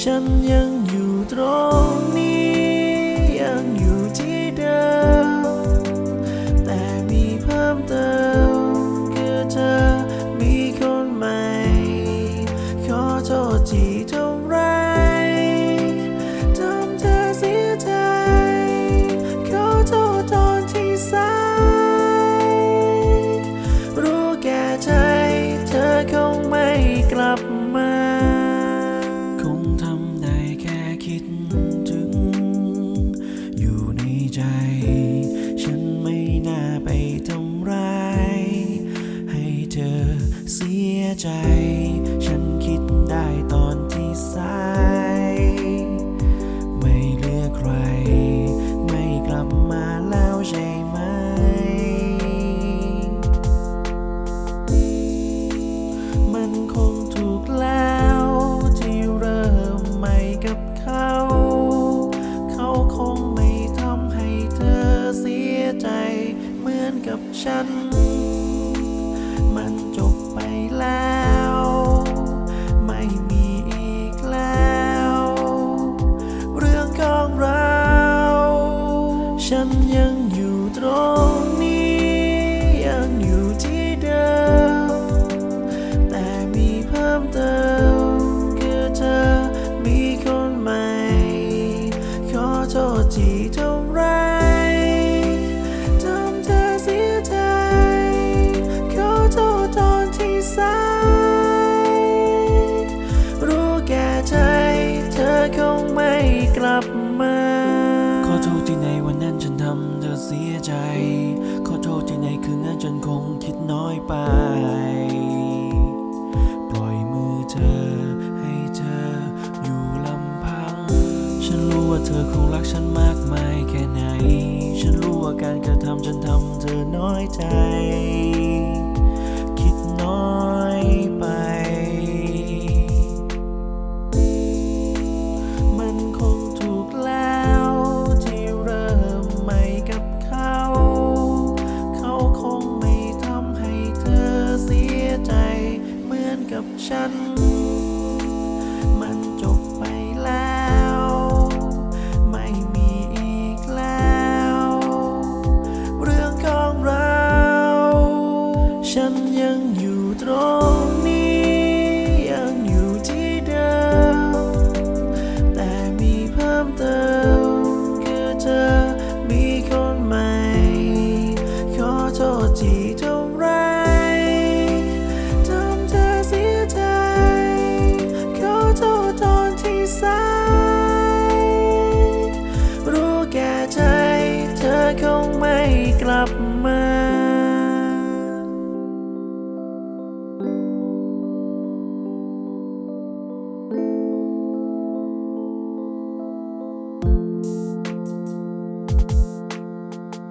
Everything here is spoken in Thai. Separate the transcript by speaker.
Speaker 1: ฉันยังอยู่ตรง ฉันคิดได้ตอนที่สาย ไม่เหลือใคร ไม่กลับมาแล้วใช่ไหม มันคงถูกแล้ว ที่เริ่มใหม่กับเขา เขาคงไม่ทำให้เธอเสียใจ เหมือนกับฉัน มัน โทษที่ในวันนั้นฉันทำเธอเสียใจ ขอโทษที่ในคืนนั้นฉันคงคิดน้อยไป ปล่อยมือเธอให้เธออยู่ลำพัง ฉันรู้ว่าเธอคงรักฉันมากมายแค่ไหน ฉันรู้ว่าการกระทำฉันทำเธอน้อยใจ ฉัน มัน